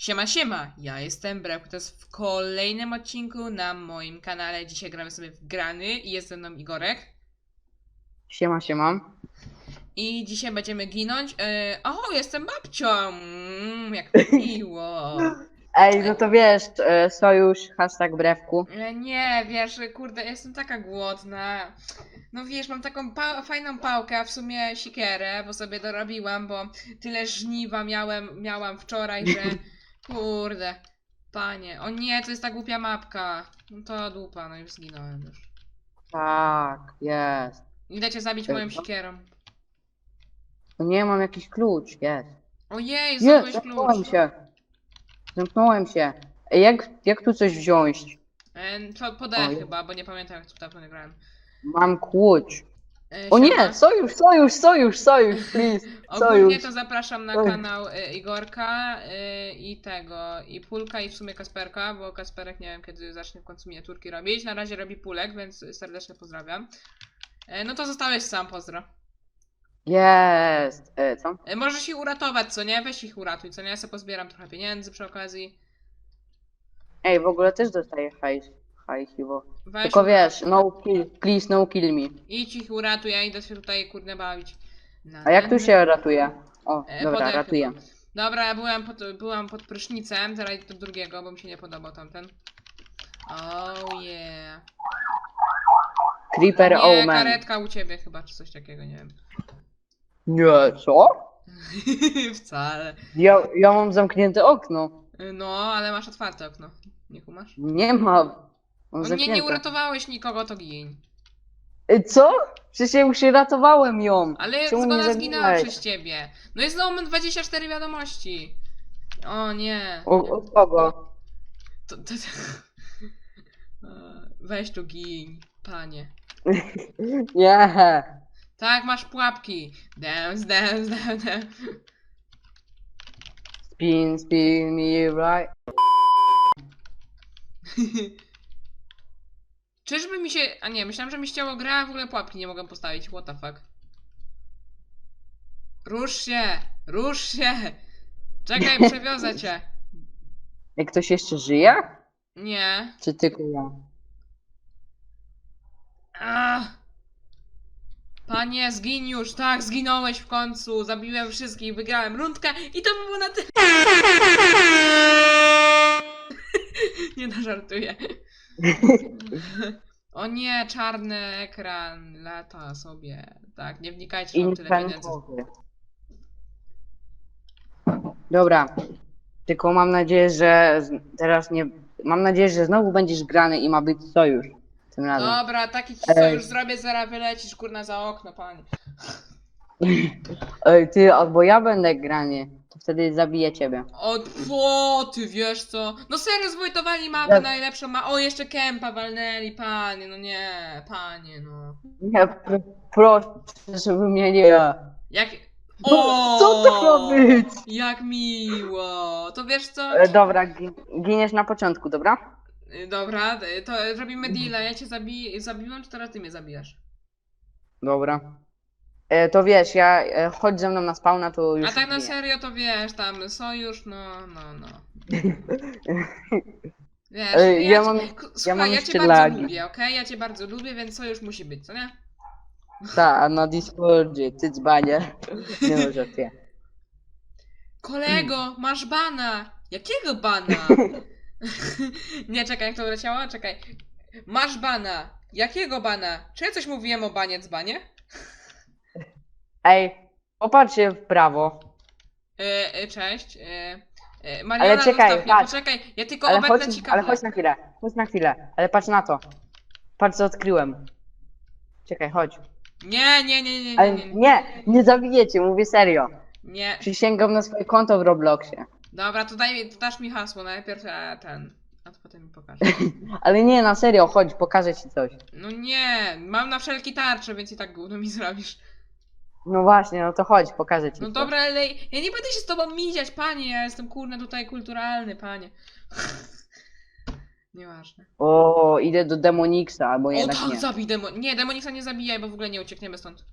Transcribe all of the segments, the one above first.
Siema, siema, ja jestem Brek, to jest w kolejnym odcinku na moim kanale. Dzisiaj gramy sobie w grany i jest ze mną Igorek. Siema, siema. I dzisiaj będziemy ginąć. Yy, o, jestem babcią! Mm, jak miło! Ej, no to wiesz, e, sojusz, hashtag brewku. E, Nie, wiesz, kurde, jestem taka głodna. No wiesz, mam taką pa fajną pałkę, a w sumie sikierę, bo sobie dorobiłam, bo tyle żniwa miałem, miałam wczoraj, że kurde, panie. O nie, to jest ta głupia mapka. No to dupa, no już zginąłem już. Tak, jest. Idę cię zabić Ej, moją no. No nie, mam jakiś klucz, jest. Ojej, Jest, zamknąłem klucz. się. Zamknąłem się. Ej, jak, jak tu coś wziąć? E, to Oj. chyba, bo nie pamiętam jak to dawno nie grałem. Mam klucz. E, O nie, sojusz, sojusz, sojusz, sojusz, please. Ogólnie Sojusz. to zapraszam na Sojusz. kanał y, Igorka y, i tego, i Pulka, i w sumie Kasperka, bo Kasperek nie wiem kiedy zacznie w końcu miniaturki robić. Na razie robi Pulek, więc serdecznie pozdrawiam. Y, no to zostałeś sam, pozdro. Jest. E, co? Y, możesz ich uratować, co nie? Weź ich uratuj, co nie? Ja sobie pozbieram trochę pieniędzy przy okazji. Ej, w ogóle też dostaję hajs. Hajsiwo. Weź Tylko uratuj. wiesz, no kill, please no kill me. Idź ich uratuj, ja idę się tutaj kurde bawić. Na- A jak tu się ratuje? O, E, dobra, podech ratuję. Dobra, ja byłem pod, byłam pod prysznicem, teraz idę do drugiego, bo mi się nie podobał tamten. Oh yeah. Creeper nie, Omen. karetka u ciebie chyba, czy coś takiego, nie wiem. Nie, co? Wcale. Ja, ja mam zamknięte okno. No, ale masz otwarte okno. Nie kumasz? Nie mam. No nie, nie uratowałeś nikogo, to gin. Y, Co? Przecież ja już ratowałem ją. Ale Czemu mnie zgoda zginęła przez ciebie. No jest znowu 24 wiadomości. O nie. O, od kogo? To, to, to... E, Weź tu gin, panie. Nie. Tak, masz pułapki. Dance, dance, dance, dance. Spin, spin me right. Czyżby mi się... A nie, myślałem, że mi ścięło gra, a w ogóle pułapki nie mogę postawić. What the fuck. Rusz się! Rusz się! Czekaj, przewiozę cię. Jak ktoś jeszcze żyje? Nie. Czy tylko ja? Ach. Panie, zgin już. Tak, zginąłeś w końcu. Zabiłem wszystkich, wygrałem rundkę i to by było na tyle. Nie no, żartuję. O nie, czarny ekran lata sobie. Tak, nie wnikajcie, mam tyle pieniędzy. Dobra. Tylko mam nadzieję, że z- teraz nie... Mam nadzieję, że znowu będziesz grany i ma być sojusz. Tym razem. Dobra, taki ci Ej. już zrobię, zaraz wylecisz kurna za okno, panie. Ej, ty, albo ja będę grany. Wtedy zabiję ciebie. O, o, ty wiesz co? No serio, zwojtowali mapę Ja- najlepszą ma. O, jeszcze kępa walnęli, panie, no nie, panie, no. Nie, pr proszę, żeby mnie nie... Jak. No, O! co to ma być? Jak miło! To wiesz co? E, dobra, gi giniesz na początku, dobra? Y, Dobra, y, to robimy deala. Ja cię zabi zabiłem, czy teraz ty mnie zabijasz? Dobra. E, to wiesz, ja e, chodź ze mną na spawna, to już. A tak na serio to wiesz, tam sojusz, no, no, no. Wiesz, Ej, ja cię- mam- k- Słuchaj, ja, cię jeszcze bardzo lagi. lubię, okej? Ja cię bardzo lubię, więc sojusz musi być, co nie? Tak, na Discordzie, ty dzbanie. Nie no, żartuję. Kolego, masz bana! Jakiego bana? nie, czekaj, jak to leciało? Czekaj. Masz bana. Jakiego bana? Czy ja coś mówiłem o banie dzbanie? Ej, popatrzcie w prawo. E, e, cześć. E, e, Mariana, Ale czekaj, zostaw mnie, patrz. poczekaj, ja tylko Ale obetnę chodź, ci ale chodź na chwilę, chodź na chwilę. Ale patrz na to. Patrz co odkryłem. Czekaj, chodź. Nie, nie, nie, nie, Ale nie, nie, nie, nie zabijecie, mówię serio. nie. Przysięgam na swoje konto w Robloxie. Dobra, to daj mi, to dasz mi hasło, najpierw a, ten, a to potem mi pokażę. Ale nie, na serio, chodź, pokażę ci coś. No nie, mam na wszelki tarcze, więc i tak gówno mi zrobisz. No właśnie, no to chodź, pokażę ci No dobra, ale ja nie będę się z tobą miziać, panie, ja jestem kurna tutaj kulturalny, panie. Nieważne. O, idę do Demonixa, albo O jednak tak, nie. zabij demo... Nie, Demoniksa nie zabijaj, bo w ogóle nie uciekniemy stąd.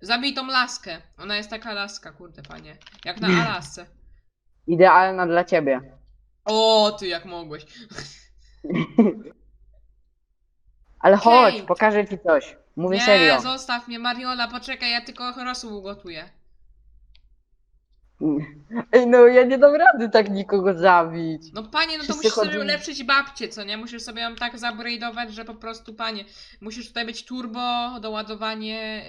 Zabij tą laskę. Ona jest taka laska, kurde, panie. Jak na Alasce. Idealna dla ciebie. O, ty jak mogłeś. Ale chodź, pokażę ci coś. Mówię nie, serio. zostaw mnie, Mariola, poczekaj, ja tylko rosół ugotuję. Ej, no ja nie dam rady tak nikogo zabić. No panie, no to Wszyscy musisz sobie ulepszyć babcię, co nie? Musisz sobie ją tak zabradować, że po prostu, panie, musisz tutaj być turbo, doładowanie...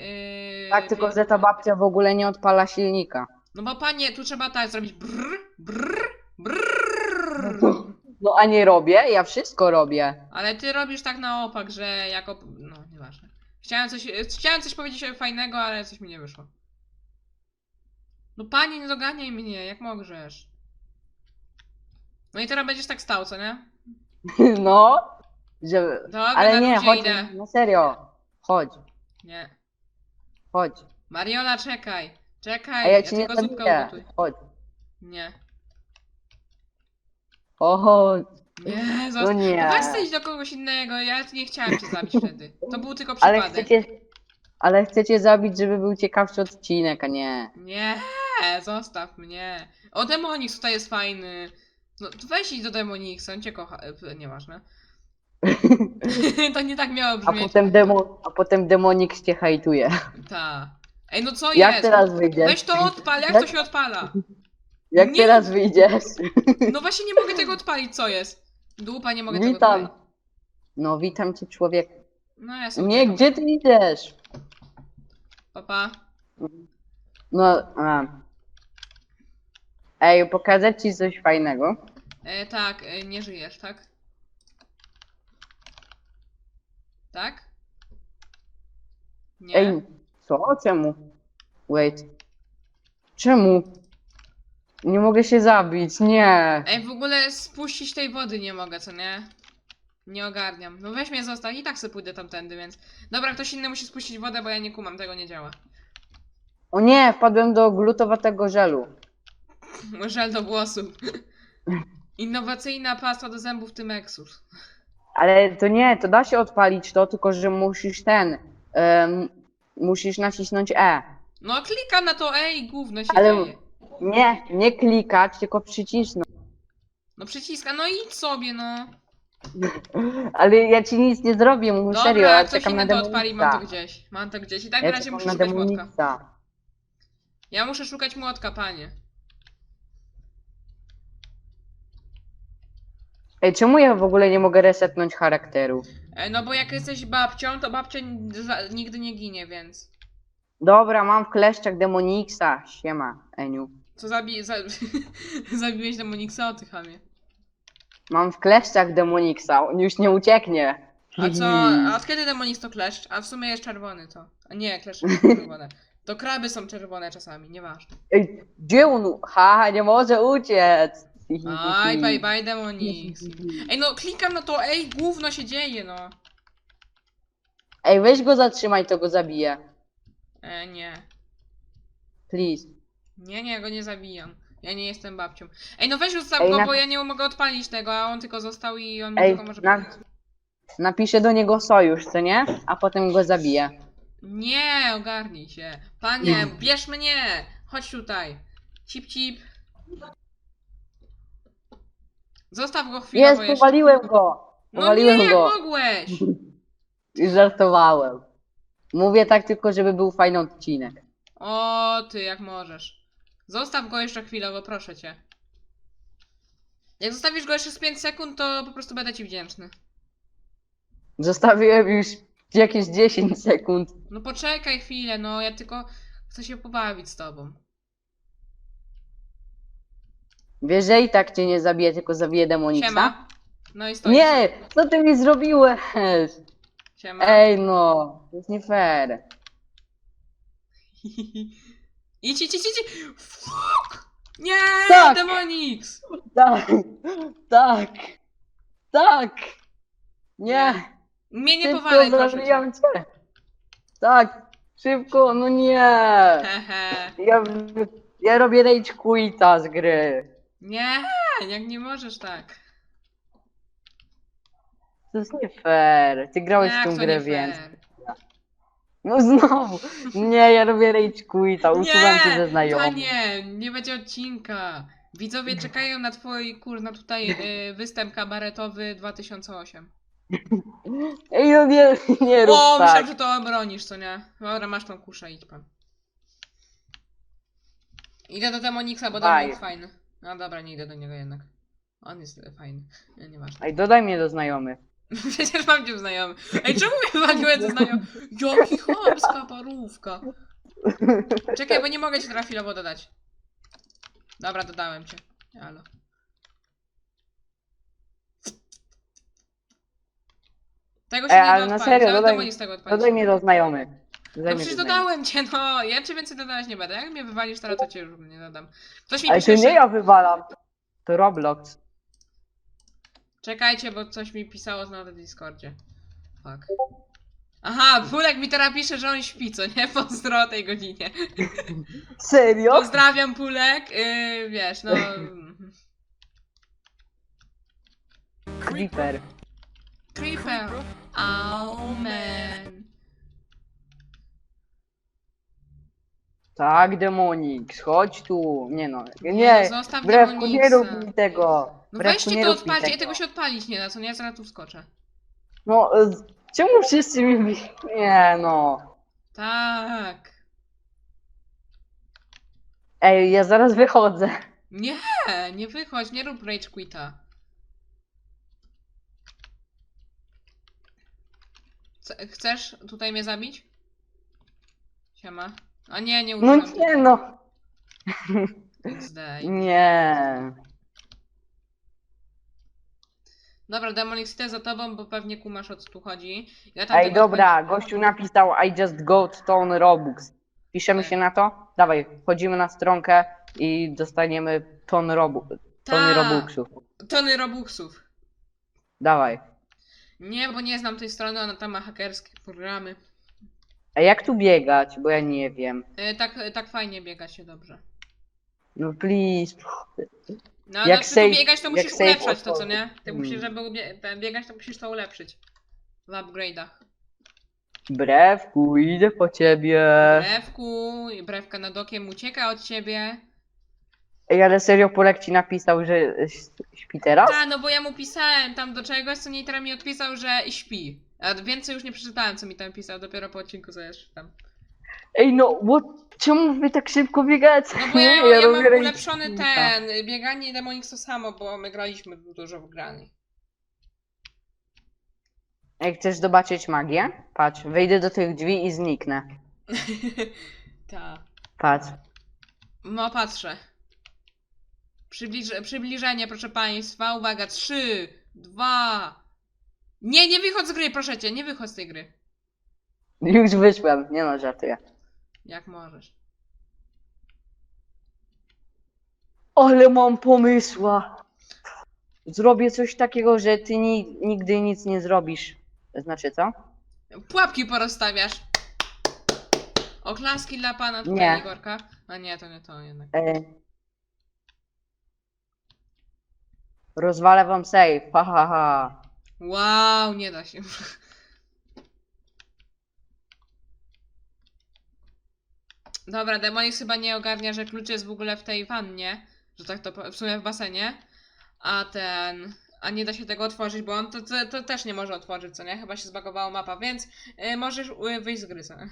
Yy, Tak, tylko że ta babcia w ogóle nie odpala silnika. No bo panie, tu trzeba tak zrobić brrr, brrr, brrr. No a nie robię, ja wszystko robię. Ale ty robisz tak na opak, że jako... Chciałem coś, chciałem coś powiedzieć fajnego, ale coś mi nie wyszło. No panie, nie doganiaj mnie, jak możesz. No i teraz będziesz tak stał, co nie? No, że... Dobra, Ale na nie, chodź, idę. no serio. Chodź, Nie. chodź. Mariola, czekaj. Czekaj, A ja ci nie tylko zupkę zabiję. ugotuję. Chodź. Nie. O, chodź. Nie, No zostaw. nie. Weź coś do kogoś innego, ja nie chciałem cię zabić wtedy. To był tylko Ale przypadek. chcecie... Ale chcecie zabić, żeby był ciekawszy odcinek, a nie. Nie, zostaw mnie. O, Demonix tutaj jest fajny. No, to weź idź do Demonixa, on cię kocha. E, nieważne. to nie tak miało A brzmieć. potem, demo... a potem demonik cię hajtuje. Ta. Ej, no co Jak jest? teraz wyjdziesz? Weź to odpal, jak Jak- to się odpala? Jak Nie. teraz wyjdziesz? No właśnie nie mogę tego odpalić, co jest? Dupa, nie mogę tego Witam. odpalić. No, witam cię człowiek. No ja sobie Nie, gdzie ty idziesz? Papa. No, a. Ej, pokazać ci coś fajnego. E, tak, e, nie żyjesz, tak? Tak? Nie. Ej, co? Czemu? Wait. Czemu? Nie mogę się zabić, nie. Ej, w ogóle spuścić tej wody nie mogę, co nie? Nie ogarniam. No weź mnie zostaw i tak sobie pójdę tamtędy, więc... Dobra, ktoś inny musi spuścić wodę, bo ja nie kumam, tego nie działa. O nie, wpadłem do glutowatego żelu. Żel do włosów. Innowacyjna pasta do zębów Tymexus. Ale to nie, to da się odpalić to, tylko że musisz ten. em, musisz nacisnąć E. No klikam na to ej, gówno się Ale- dzieje. Nie, nie klikać, tylko przycisnąć. No przyciska, no idź sobie, no. Ale ja ci nic nie zrobię, mówię Dobra, serio, ja ktoś czekam na inny to odpali, mam to gdzieś. Mam to gdzieś. I tak Ja na razie czekam muszę na szukać młotka. Ja muszę szukać młotka, panie. Ej, czemu ja w ogóle nie mogę resetnąć charakteru? E, no bo jak jesteś babcią, to babcia n- za- nigdy nie ginie, więc... Dobra, mam w kleszczach demoniksa. Siema, Eniu. Co zabi... Za... Zabiłeś Demonixa o ty chamie. Mam w kleszczach demoniksa, on już nie ucieknie. A co? A od kiedy Demonix to kleszcz? A w sumie jest czerwony to. A nie, kleszcze nie są czerwone. To kraby są czerwone czasami, nieważne. Ej, gdzie on? Ha, nie może uciec. Aj, bye bye Demonix. Ej no, klikam na to, ej, gówno się dzieje, no. Ej, weź go zatrzymaj, to go zabiję. E, nie. Please. Nie, nie, go nie zabijam. Ja nie jestem babcią. Ej, no weź ustaw Ej, go, na- bo ja nie mogę odpalić tego, a on tylko został i on mi Ej, tylko może... na... napiszę do niego sojusz, co nie? A potem go zabiję. Nie, ogarnij się. Panie, bierz mnie! Chodź tutaj. Cip, cip. Zostaw go chwilę, Jest, jeszcze... powaliłem go. No Powaliłem nie, jak go. mogłeś! I żartowałem. Mówię tak tylko, żeby był fajny odcinek. O, ty, jak możesz. Zostaw go jeszcze chwilę, bo proszę cię. Jak zostawisz go jeszcze z 5 sekund, to po prostu będę ci wdzięczny. Zostawiłem już jakieś 10 sekund. No poczekaj chwilę, no ja tylko chcę się pobawić z tobą. Wiesz, że i tak cię nie zabiję, tylko zabiję demoniksa? Siema. No i stoi. Nie, co ty mi zrobiłeś? Siema. Ej no, to jest nie fair. idź, idź, idź, idź. Fuck! Nie, Tak. Demonix! Tak, tak, tak. Nie, Mnie nie szybko powalaj, proszę cię. zabijam cię. Tak, szybko, no nie. Hehe. Ja, ja robię rage quita z gry. Nie, jak nie możesz tak. To jest nie fair. Ty grałeś w Jak tą to grę nie więc. fair? No znowu. Nie, ja robię rage quita, usuwam cię ze znajomych. nie, nie będzie odcinka. Widzowie czekają na twój, kurna, tutaj y, występ kabaretowy 2008. Ej, no nie, nie rób O, tak. myślałem, że to obronisz, co nie? Dobra, masz tą kuszę, idź pan. Idę do Demoniksa, bo Bye. Demonik fajny. No dobra, nie idę do niego jednak. On jest e, fajny. Nie, nieważne. Ej, dodaj mnie do znajomych. Przecież mam cię znajomych. Ej, czemu mnie waliłem ze znajomych? Jaki chamska parówka. Czekaj, bo nie mogę cię teraz chwilowo dodać. Dobra, dodałem cię. Halo. Tego się Ej, nie da ale na odpalić. serio, Nawet dodaj- Demonik z tego odpalić. Dodaj mnie do znajomych. Dodaj No mnie przecież do znajomych. dodałem cię, no. Ja cię więcej dodawać nie będę. Jak mnie wywalisz teraz, to cię już nie dodam. Ktoś mi Ale pisze, to nie że... ja wywalam. To Roblox. Czekajcie, bo coś mi pisało na Discordzie. Fuck. Aha, Pulek mi teraz pisze, że on śpi, co nie? Pozdro o tej godzinie. Serio? Pozdrawiam Pulek, yy, wiesz, no... Creeper. Creeper. Amen. Tak, Demonix, chodź tu. Nie no, nie. zostaw Brewku, nie rób mi tego. No weźcie nie to rób mi odpalcie, ja tego. się odpalić nie da, co nie? Ja zaraz tu wskoczę. No, czemu wszyscy mi... Nie no. Tak. Ej, ja zaraz wychodzę. Nie, nie wychodź, nie rób rage quita. Chce- Chcesz tutaj mnie zabić? Siema. A nie, nie No nie no. Nie. Dobra, Demonix, idę za tobą, bo pewnie kumasz o co tu chodzi. Ja tam Ej, tego dobra, gościu napisał I just got stone Robux. Piszemy Tak. się na to? Dawaj, wchodzimy na stronkę i dostaniemy ton robu... tony Ta. Robuxów. Tony Robuxów. Dawaj. Nie, bo nie znam tej strony, ona tam ma hakerskie programy. A jak tu biegać? Bo ja nie wiem. E, tak, tak fajnie biega się dobrze. No please. No Jak save- tu biegać, to jak musisz ulepszać to, co nie? Ty Hmm. musisz, żeby ubie- te- biegać, to musisz to ulepszyć. W upgrade'ach. Brewku, idę po ciebie. Brewku, i brewka nad okiem ucieka od ciebie. Ej, ale serio Polek ci napisał, że ś- śpi teraz? A, no bo ja mu pisałem tam do czegoś, co nie teraz mi odpisał, że śpi. A więcej już nie przeczytałem, co mi tam pisał, dopiero po odcinku tam. Ej, no, what? czemu wy tak szybko biegacie? No bo ja, Nie, ja, mam robię ulepszony ręcznika. ten, bieganie i Demonix to samo, bo my graliśmy dużo w grani. Ej, chcesz zobaczyć magię? Patrz, wejdę do tych drzwi i zniknę. Ta. Patrz. No patrzę. Przybliż przybliżenie, proszę państwa. Uwaga, trzy, dwa. Nie, nie wychodź z gry, proszę cię, nie wychodź z tej gry. Już wyszłem, nie no, żartuję. Jak możesz. Ale mam pomysła. Zrobię coś takiego, że ty ni nigdy nic nie zrobisz. Znaczy co? Pułapki porozstawiasz. Oklaski dla pana tutaj, Nie. Igorka. A nie, to nie to jednak. E... Rozwalę wam safe, ha ha ha. Wow, nie da się. Dobra, Demonis chyba nie ogarnia, że klucz jest w ogóle w tej wannie, że tak to w sumie w basenie, a ten, a nie da się tego otworzyć, bo on to, to, to też nie może otworzyć, co nie? Chyba się zbagowała mapa, więc y, możesz y, wyjść z gry, co nie?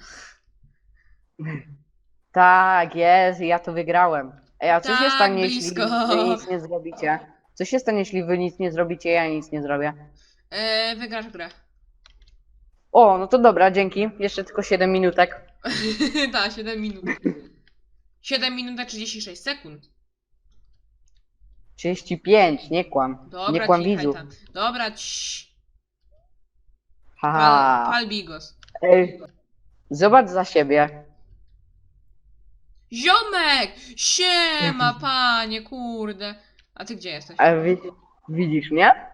Tak, jest, ja to wygrałem. Ej, a co się Tak, stanie, blisko. jeśli wy nic nie zrobicie? Co się stanie, jeśli wy nic nie zrobicie, ja nic nie zrobię? Y, wygrasz grę. O, no to dobra, dzięki. Jeszcze tylko 7 minutek. tak, 7 minut. 7 minut na 36 sekund. 35, nie kłam. Dobra, nie kłam cichaj tam. Dobra, cii. Haha. Pal, pal bigos. Ej, zobacz za siebie. Ziomek! Siema, panie, kurde. A ty gdzie jesteś? A wi widzisz mnie?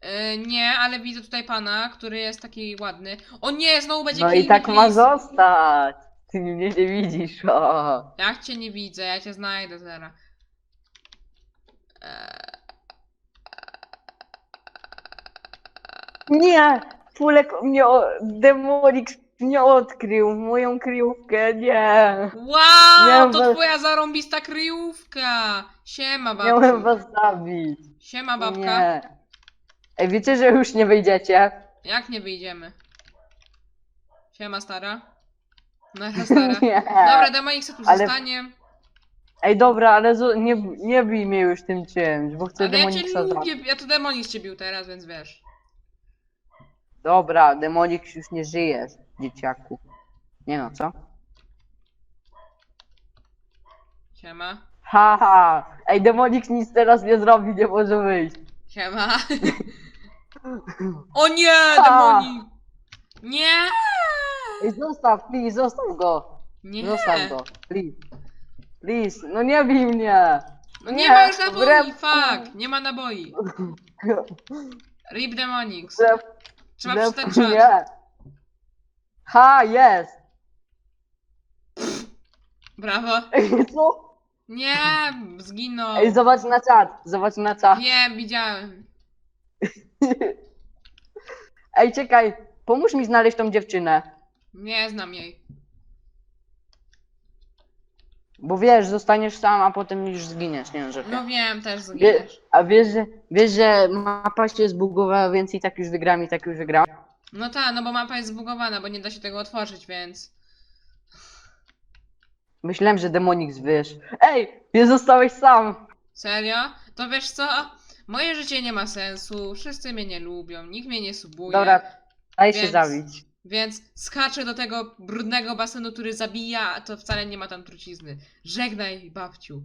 E, nie, ale widzę tutaj pana, który jest taki ładny. O nie, znowu będzie No i tak ma please. zostać. Ty mnie nie widzisz. O. Jak cię nie widzę, ja cię znajdę zaraz. E, Nie! Pulek mnie, o- Demonix mnie odkrył, moją kryjówkę, nie. Wow, Nie, to we- twoja zarąbista kryjówka! Siema Miałem babciu. was zabić. Siema babka. Nie. Ej, wiecie, że już nie wyjdziecie? Jak nie wyjdziemy? Siema stara. Nara stara. Nie. Dobra, demonik se tu Ale- zostanie. Ej, dobra, ale zo- nie, nie bij mnie już tym czymś, bo chcę Ale ja cię demoniksa zabić. lubię, ja to demonik cię bił teraz, więc wiesz. Dobra, demonik już nie żyje, dzieciaku. Nie no, co? Siema. Haha! Ej, demonik nic teraz nie zrobi, nie może wyjść. Siema. O nie, Ha! demonik! Nie! Ej, zostaw, please, zostaw go. Nie! Zostaw go, please. Please, no nie bij mnie. No nie ma już wbrew- naboi, fuck! Nie ma naboi. Rip Demonix. Wbrew- Trzeba wbrew- przeczytać czat. Nie. Ha, jest. Brawo. Ej, co? Nie, zginął. Ej, zobacz na czat, zobacz na czat. Wiem, widziałem. Ej, czekaj, pomóż mi znaleźć tą dziewczynę. Nie znam jej. Bo wiesz, zostaniesz sam, a potem już zginiesz, nie wiem, że No wiem, też Wie, zginiesz. a wiesz, że, wiesz, że mapa się zbugowała, więc i tak już wygram, i tak już wygram. No tak, no bo mapa jest zbugowana, bo nie da się tego otworzyć, więc... Myślałem, że demonik wiesz. Ej, nie zostałeś sam. Serio? To wiesz co? Moje życie nie ma sensu, wszyscy mnie nie lubią, nikt mnie nie subuje. Dobra, daj się Więc- zabić. Więc skaczę do tego brudnego basenu, który zabija, a to wcale nie ma tam trucizny. Żegnaj, babciu.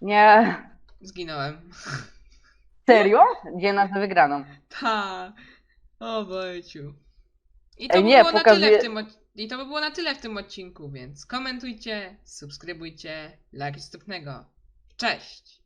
Nie, Zginąłem. serio? Gdzie na wygraną? Ta. O bojciu. I to Ej, by nie, było na tyle w tym. I to by było na tyle w tym odcinku, więc komentujcie, subskrybujcie, like dostępnego. Cześć!